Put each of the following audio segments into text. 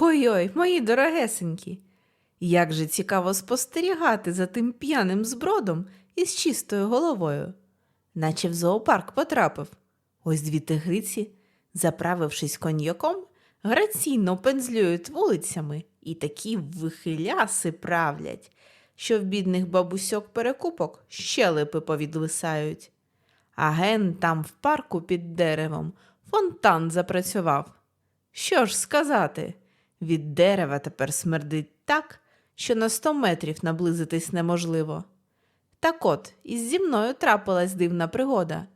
Ой-ой, мої дорогесенькі. Як же цікаво спостерігати за тим п'яним збродом із чистою головою, наче в зоопарк потрапив. Ось дві тигриці, заправившись коньяком, граційно пензлюють вулицями і такі вихиляси правлять, що в бідних бабусьок перекупок щелепи повідвисають. А ген там в парку під деревом фонтан запрацював. Що ж сказати? Від дерева тепер смердить так, що на сто метрів наблизитись неможливо. Так от, із зі мною трапилась дивна пригода.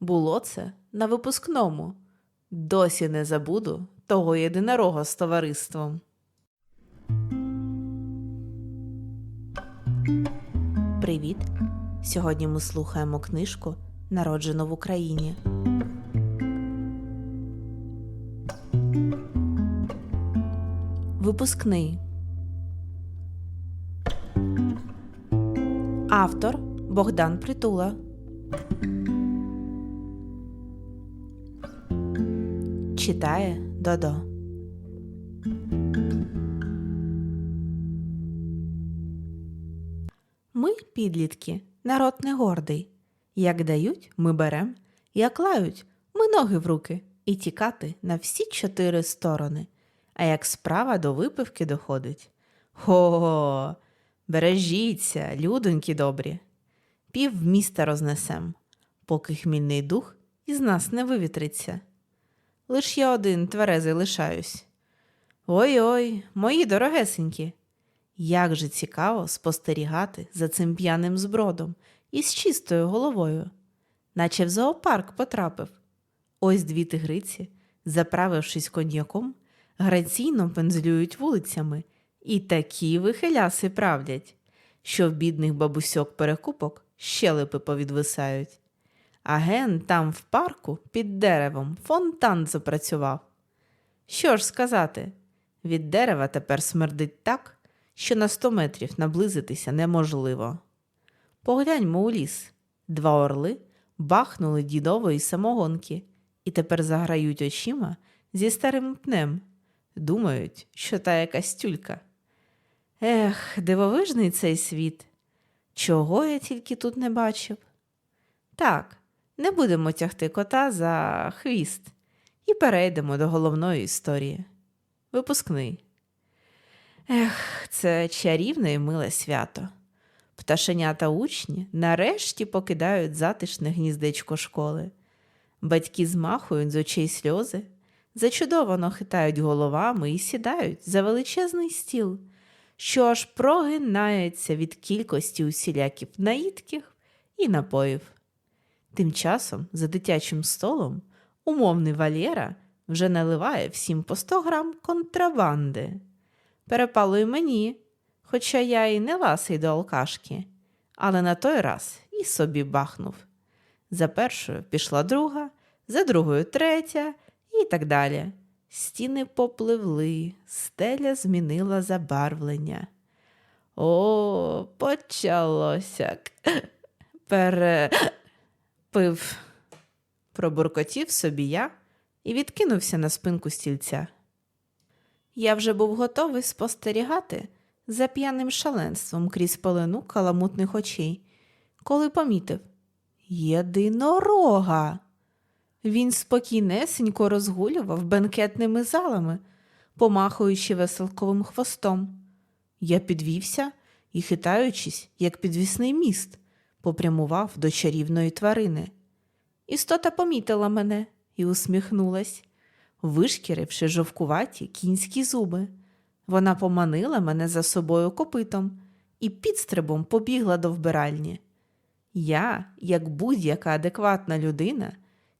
Було це на випускному. Досі не забуду того єдинорога з товариством. Привіт! Сьогодні ми слухаємо книжку Народжено в Україні. Випускний. Автор Богдан Притула. Читає Додо. Ми, підлітки, народ не гордий. Як дають, ми берем, як лають, ми ноги в руки і тікати на всі чотири сторони. А як справа до випивки доходить. Хо, бережіться, людоньки добрі. Пів міста рознесем, поки хмільний дух із нас не вивітриться. Лиш я один тверезий лишаюсь. Ой-ой, мої дорогесенькі. Як же цікаво спостерігати за цим п'яним збродом із чистою головою, наче в зоопарк потрапив. Ось дві тигриці, заправившись коньяком, граційно пензлюють вулицями і такі вихиляси правдять, що в бідних бабусьок перекупок щелепи повідвисають. А ген там в парку під деревом фонтан запрацював. Що ж сказати, від дерева тепер смердить так, що на сто метрів наблизитися неможливо. Погляньмо у ліс. Два орли бахнули дідової самогонки і тепер заграють очима зі старим пнем. Думають, що та якась тюлька. Ех, дивовижний цей світ. Чого я тільки тут не бачив? Так, не будемо тягти кота за хвіст і перейдемо до головної історії. Випускний. Ех, це чарівне і миле свято. Пташенята учні нарешті покидають затишне гніздечко школи. Батьки змахують з очей сльози, зачудовано хитають головами і сідають за величезний стіл, що аж прогинається від кількості усіляків наїдків і напоїв. Тим часом за дитячим столом умовний Валєра вже наливає всім по 100 грам контрабанди. Перепалуй мені, хоча я і не ласий до алкашки, але на той раз і собі бахнув. За першою пішла друга, за другою третя і так далі. Стіни попливли, стеля змінила забарвлення. О, почалося. Перепив. Пробуркотів собі я і відкинувся на спинку стільця. Я вже був готовий спостерігати за п'яним шаленством крізь пелену каламутних очей, коли помітив єдинорога. Він спокійнесенько розгулював бенкетними залами, помахуючи веселковим хвостом. Я підвівся і, хитаючись, як підвісний міст, попрямував до чарівної тварини. Істота помітила мене і усміхнулась, вишкіривши жовкуваті кінські зуби. Вона поманила мене за собою копитом і підстрибом побігла до вбиральні. Я, як будь-яка адекватна людина,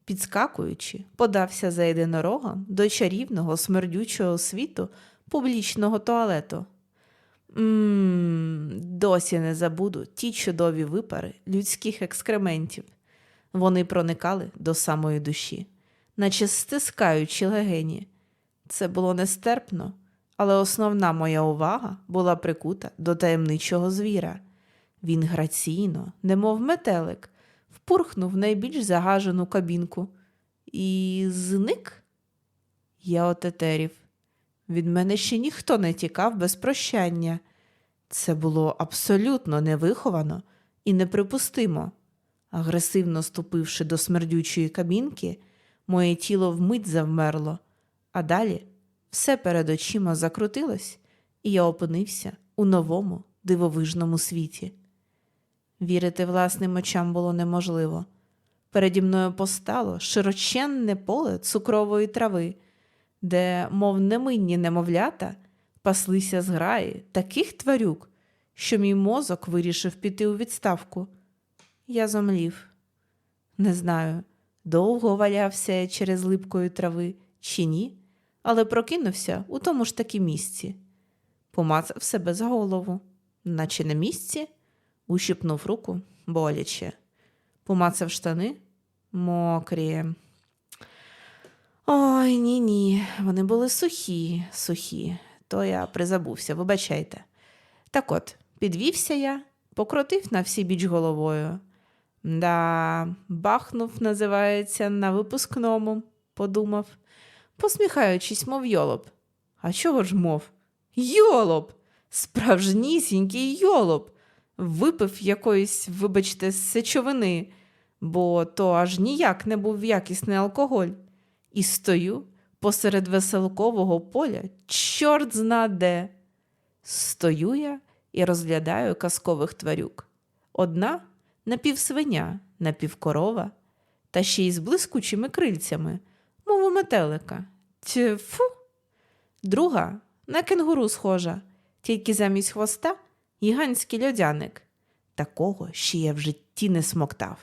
підскакуючи, подався за єдинорогом до чарівного смердючого світу публічного туалету. Мм, досі не забуду ті чудові випари людських екскрементів. Вони проникали до самої душі, наче стискаючи легені. Це було нестерпно, але основна моя увага була прикута до таємничого звіра. Він граційно, немов метелик, впурхнув найбільш загажену кабінку і зник. Я отетерів. Від мене ще ніхто не тікав без прощання. Це було абсолютно невиховано і неприпустимо. Агресивно ступивши до смердючої кабінки, моє тіло вмить завмерло, а далі все перед очима закрутилось, і я опинився у новому дивовижному світі. Вірити власним очам було неможливо. Переді мною постало широченне поле цукрової трави, де, мов неминні немовлята, паслися зграї таких тварюк, що мій мозок вирішив піти у відставку. Я зомлів. Не знаю, довго валявся я через липкої трави чи ні, але прокинувся у тому ж таки місці. Помацав себе за голову, наче на місці, ущипнув руку боляче. Помацав штани мокрі. Ой, ні, ні, вони були сухі, сухі, то я призабувся, вибачайте. Так от, підвівся я, покрутив на всі біч головою. Да, бахнув, називається, на випускному, подумав, посміхаючись, мов йолоп. А чого ж мов? Йолоп! Справжнісінький йолоп! Випив якоїсь, вибачте, сечовини, бо то аж ніяк не був якісний алкоголь. І стою посеред веселкового поля, чорт зна де. Стою я і розглядаю казкових тварюк. Одна напівсвиня, напівкорова, та ще й з блискучими крильцями, мов у метелика. Тьфу! Друга на кенгуру схожа, тільки замість хвоста гігантський льодяник. Такого ще я в житті не смоктав.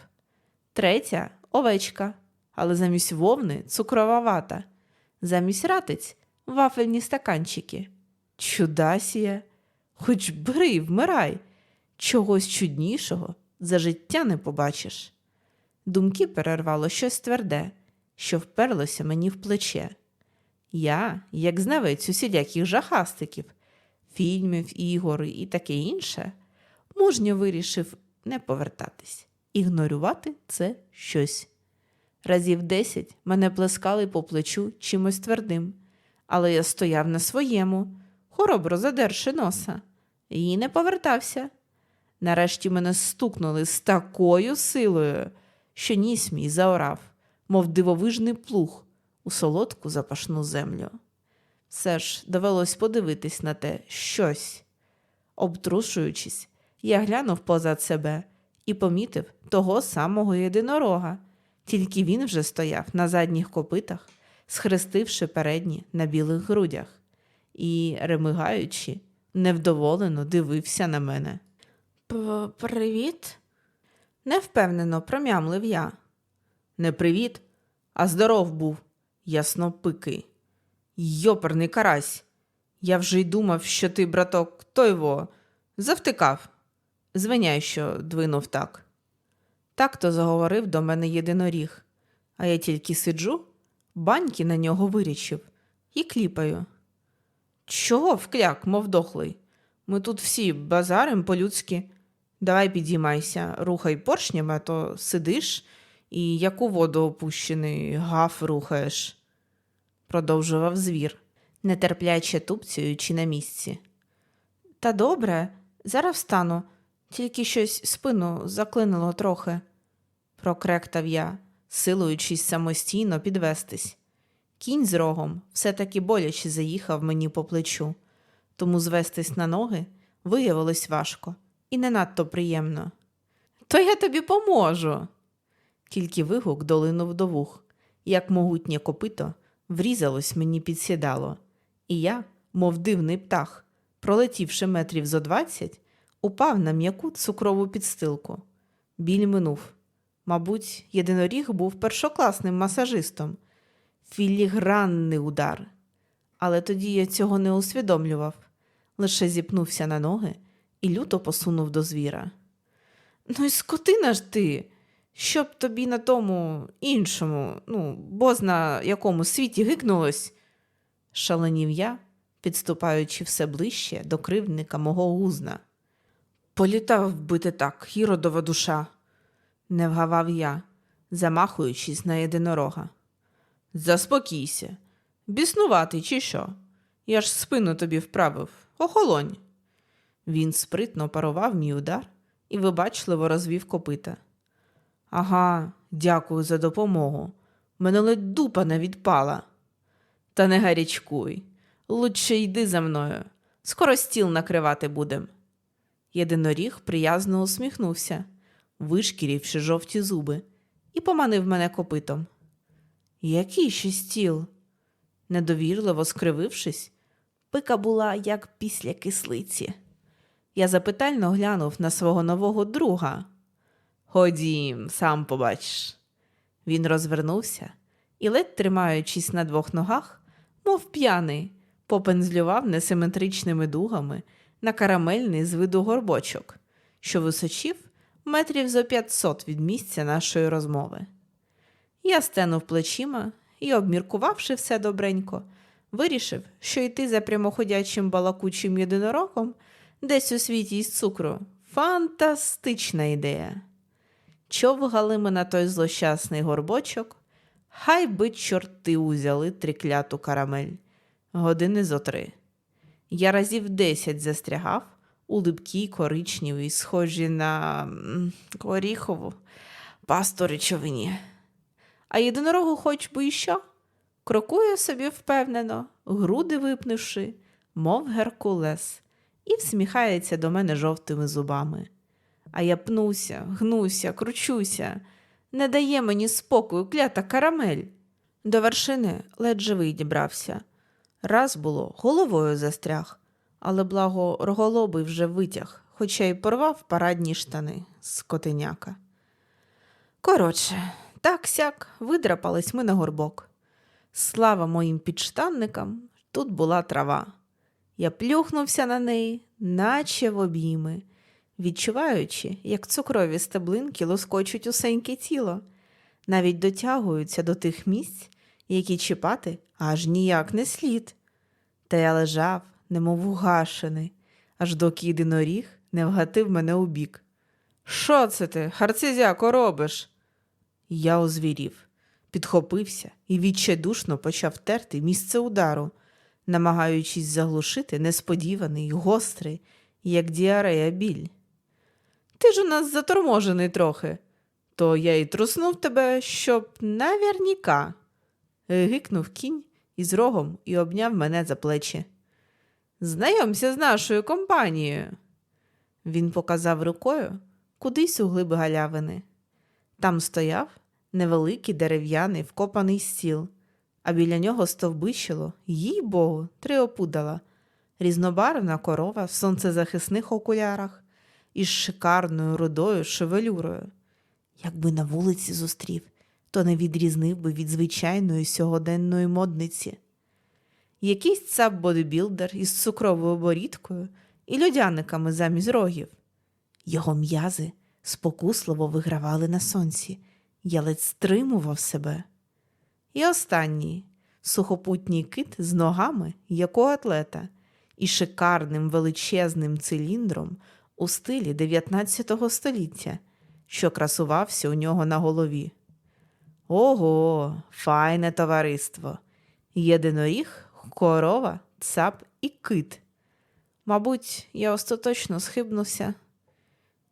Третя овечка, але замість вовни цукрова вата, замість ратиць вафельні стаканчики. Чудасія, хоч бери вмирай, чогось чуднішого за життя не побачиш. Думки перервало щось тверде, що вперлося мені в плече. Я, як знавець усіляких жахастиків, фільмів, ігор і таке інше, мужньо вирішив не повертатись, ігнорювати це щось. Разів десять мене плескали по плечу чимось твердим, але я стояв на своєму, хоробро задерши носа, і не повертався. Нарешті мене стукнули з такою силою, що ніс мій заорав, мов дивовижний плуг у солодку запашну землю. Все ж довелось подивитись на те щось. Обтрушуючись, я глянув позад себе і помітив того самого єдинорога, тільки він вже стояв на задніх копитах, схрестивши передні на білих грудях, і, ремигаючи, невдоволено дивився на мене. Привіт? невпевнено промямлив я. Не привіт, а здоров був, яснопикий. Йоперний карась. Я вже й думав, що ти, браток, той во, завтикав. Звиняй, що двинув так. Так то заговорив до мене єдиноріг, а я тільки сиджу, баньки на нього вирічив і кліпаю. Чого вкляк, мов дохлий? Ми тут всі базарим по-людськи. Давай підіймайся, рухай поршнями, а то сидиш і як у воду опущений, гаф рухаєш, продовжував звір, нетерпляче тупцюючи на місці. Та добре, зараз встану, тільки щось спину заклинило трохи, прокректав я, силуючись самостійно підвестись. Кінь з рогом все-таки боляче заїхав мені по плечу, тому звестись на ноги виявилось важко і не надто приємно. То я тобі поможу. Тільки вигук долинув до вух, як могутнє копито врізалось мені під сідало, і я, мов дивний птах, пролетівши метрів зо двадцять, упав на м'яку цукрову підстилку. Біль минув. Мабуть, єдиноріг був першокласним масажистом. Філігранний удар. Але тоді я цього не усвідомлював, лише зіпнувся на ноги і люто посунув до звіра. Ну й скотина ж ти, щоб тобі на тому іншому, ну, бозна якому світі гикнулось, шаленів я, підступаючи все ближче до кривдника мого гузна. Політав би ти так, хіродова душа, не вгавав я, замахуючись на єдинорога. Заспокійся, біснуватий чи що? Я ж спину тобі вправив. Охолонь. Він спритно парував мій удар і вибачливо розвів копита. Ага, дякую за допомогу. Мене ледь дупа не відпала. Та не гарячкуй. Лучше йди за мною. Скоро стіл накривати будем. Єдиноріг приязно усміхнувся, вишкірівши жовті зуби, і поманив мене копитом. Який ще стіл? Недовірливо скривившись, пика була як після кислиці. Я запитально глянув на свого нового друга. Ходім, сам побачиш. Він розвернувся і, ледь тримаючись на двох ногах, мов п'яний, попензлював несиметричними дугами на карамельний з виду горбочок, що височив метрів зо 500 від місця нашої розмови. Я стенув плечима і, обміркувавши все добренько, вирішив, що йти за прямоходячим балакучим єдинорогом десь у світі із цукру фантастична ідея. Човгали ми на той злощасний горбочок, хай би чорти узяли трикляту карамель, години зо три. Я разів десять застрягав у липкій коричневій, схожі на м, горіхову пасту речовині. А єдинорогу хоч би і що? Крокує собі впевнено, груди випнувши, мов Геркулес, і всміхається до мене жовтими зубами. А я пнуся, гнуся, кручуся. Не дає мені спокою клята карамель. До вершини ледь живий дібрався. Раз було, головою застряг, але благо роголобий вже витяг, хоча й порвав парадні штани з котеняка. Коротше, так сяк видрапались ми на горбок. Слава моїм підштанникам, тут була трава. Я плюхнувся на неї, наче в обійми, відчуваючи, як цукрові стеблинки лоскочуть усеньке тіло, навіть дотягуються до тих місць, які чіпати аж ніяк не слід. Та я лежав, немов угашений, аж доки єдиноріг не вгатив мене у бік. Що це ти, харцизяко, робиш? Я озвірів, підхопився і відчайдушно почав терти місце удару, намагаючись заглушити несподіваний, гострий, як діарея біль. Ти ж у нас заторможений трохи, то я й труснув тебе, щоб наверніка. Гикнув кінь із рогом і обняв мене за плечі. Знайомся з нашою компанією. Він показав рукою кудись у глиб галявини. Там стояв невеликий дерев'яний вкопаний стіл, а біля нього стовбичило, їй богу, три опудала, різнобарвна корова в сонцезахисних окулярах із шикарною рудою шевелюрою. Якби на вулиці зустрів, то не відрізнив би від звичайної сьогоденної модниці. Якийсь цап бодибілдер із цукровою борідкою і льодяниками замість рогів. Його м'язи спокусливо вигравали на сонці, я ледь стримував себе. І останній сухопутній кит з ногами, як у атлета, і шикарним величезним циліндром у стилі 19 століття, що красувався у нього на голові. Ого, файне товариство! Єдиноріг, корова, цап і кит. Мабуть, я остаточно схибнувся.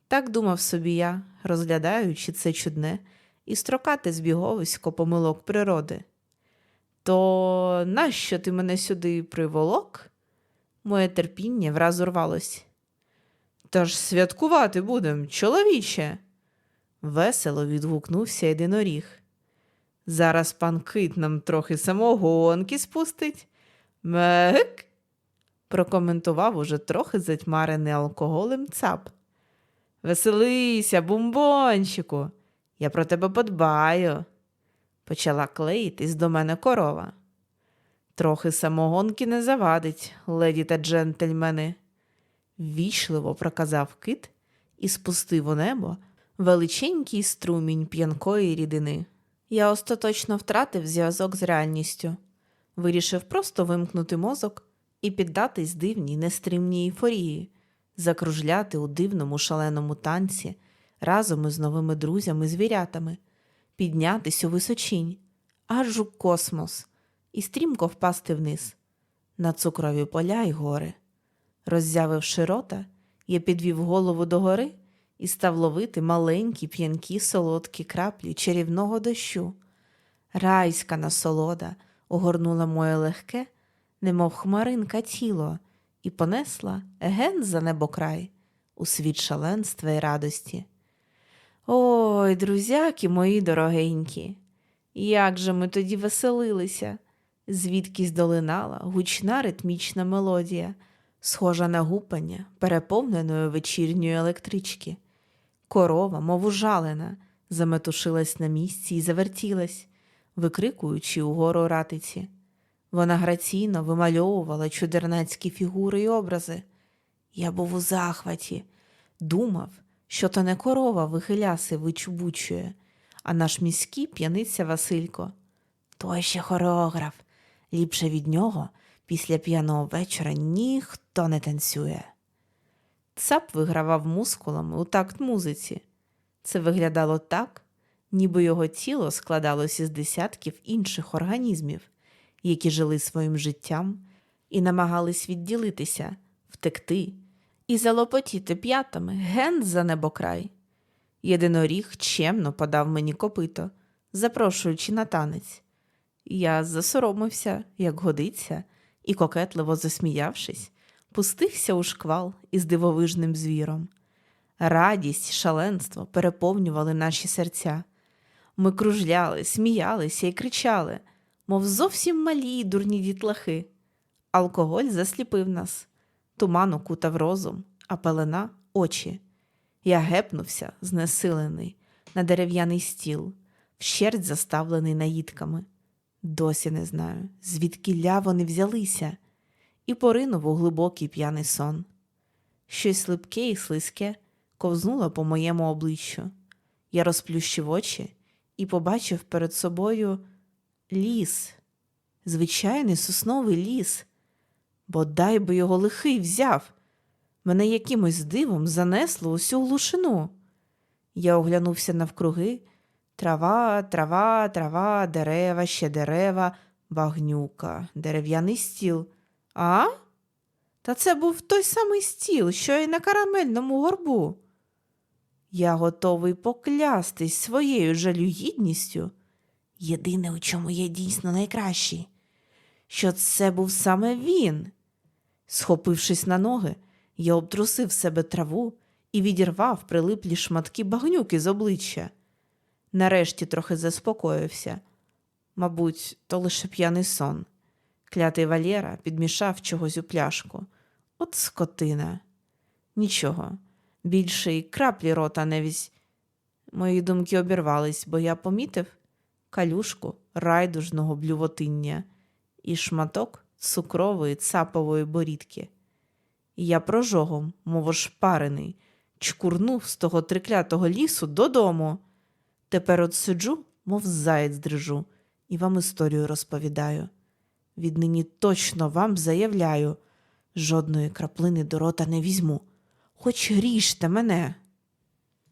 Так думав собі я, розглядаючи це чудне і строкате збіговисько помилок природи. То нащо ти мене сюди приволок? Моє терпіння враз урвалось. Та ж святкувати будем, чоловіче. Весело відгукнувся єдиноріг. Зараз пан кит нам трохи самогонки спустить. Мек. прокоментував уже трохи затьмарений алкоголем цап. Веселися, бумбончику, я про тебе подбаю, почала клеїтись до мене корова. Трохи самогонки не завадить, леді та джентльмени, ввічливо проказав кит і спустив у небо величенький струмінь п'янкої рідини. Я остаточно втратив зв'язок з реальністю, вирішив просто вимкнути мозок і піддатись дивній нестримній ейфорії, закружляти у дивному шаленому танці разом із новими друзями-звірятами, піднятись у височінь, аж у космос і стрімко впасти вниз, на цукрові поля й гори. Роззявивши рота, я підвів голову догори і став ловити маленькі п'янкі солодкі краплі чарівного дощу. Райська насолода огорнула моє легке, немов хмаринка тіло, і понесла ген за небокрай у світ шаленства й радості. Ой, друзяки мої дорогенькі, як же ми тоді веселилися, звідкись долинала гучна ритмічна мелодія, схожа на гупання переповненої вечірньої електрички. Корова, мов ужалена, заметушилась на місці і завертілась, викрикуючи угору ратиці. Вона граційно вимальовувала чудернацькі фігури й образи. Я був у захваті, думав, що то не корова вихиляси вичубучує, а наш міський п'яниця Василько. Той ще хореограф. Ліпше від нього після п'яного вечора ніхто не танцює. Цап вигравав мускулами у такт музиці. Це виглядало так, ніби його тіло складалося з десятків інших організмів, які жили своїм життям і намагались відділитися, втекти і залопотіти п'ятами ген за небокрай. Єдиноріг чемно подав мені копито, запрошуючи на танець. Я засоромився, як годиться, і, кокетливо засміявшись, пустився у шквал із дивовижним звіром. Радість, шаленство переповнювали наші серця. Ми кружляли, сміялися і кричали, мов зовсім малі й дурні дітлахи. Алкоголь засліпив нас, туман окутав розум, а пелена очі. Я гепнувся, знесилений, на дерев'яний стіл, вщерть заставлений наїдками. Досі не знаю, звідки ля вони взялися, і поринув у глибокий п'яний сон. Щось слипке і слизьке ковзнуло по моєму обличчю. Я розплющив очі і побачив перед собою ліс, звичайний сосновий ліс. Бодай би його лихий взяв. Мене якимось дивом занесло усю глушину. Я оглянувся навкруги. Трава, трава, трава, дерева, ще дерева, багнюка, дерев'яний стіл. А? Та це був той самий стіл, що й на карамельному горбу. Я готовий поклястись своєю жалюгідністю. Єдине, у чому я дійсно найкращий, що це був саме він. Схопившись на ноги, я обтрусив себе траву і відірвав прилиплі шматки багнюки з обличчя. Нарешті трохи заспокоївся. Мабуть, то лише п'яний сон. Клятий Валєра підмішав чогось у пляшку. От скотина. Нічого, більше й краплі рота не візь. Мої думки обірвались, бо я помітив калюшку райдужного блювотиння і шматок цукрової цапової борідки. Я прожогом, мов ошпарений, чкурнув з того триклятого лісу додому. Тепер от сиджу, мов заєць дрижу, і вам історію розповідаю. Віднині точно вам заявляю, жодної краплини до рота не візьму, хоч ріжте мене.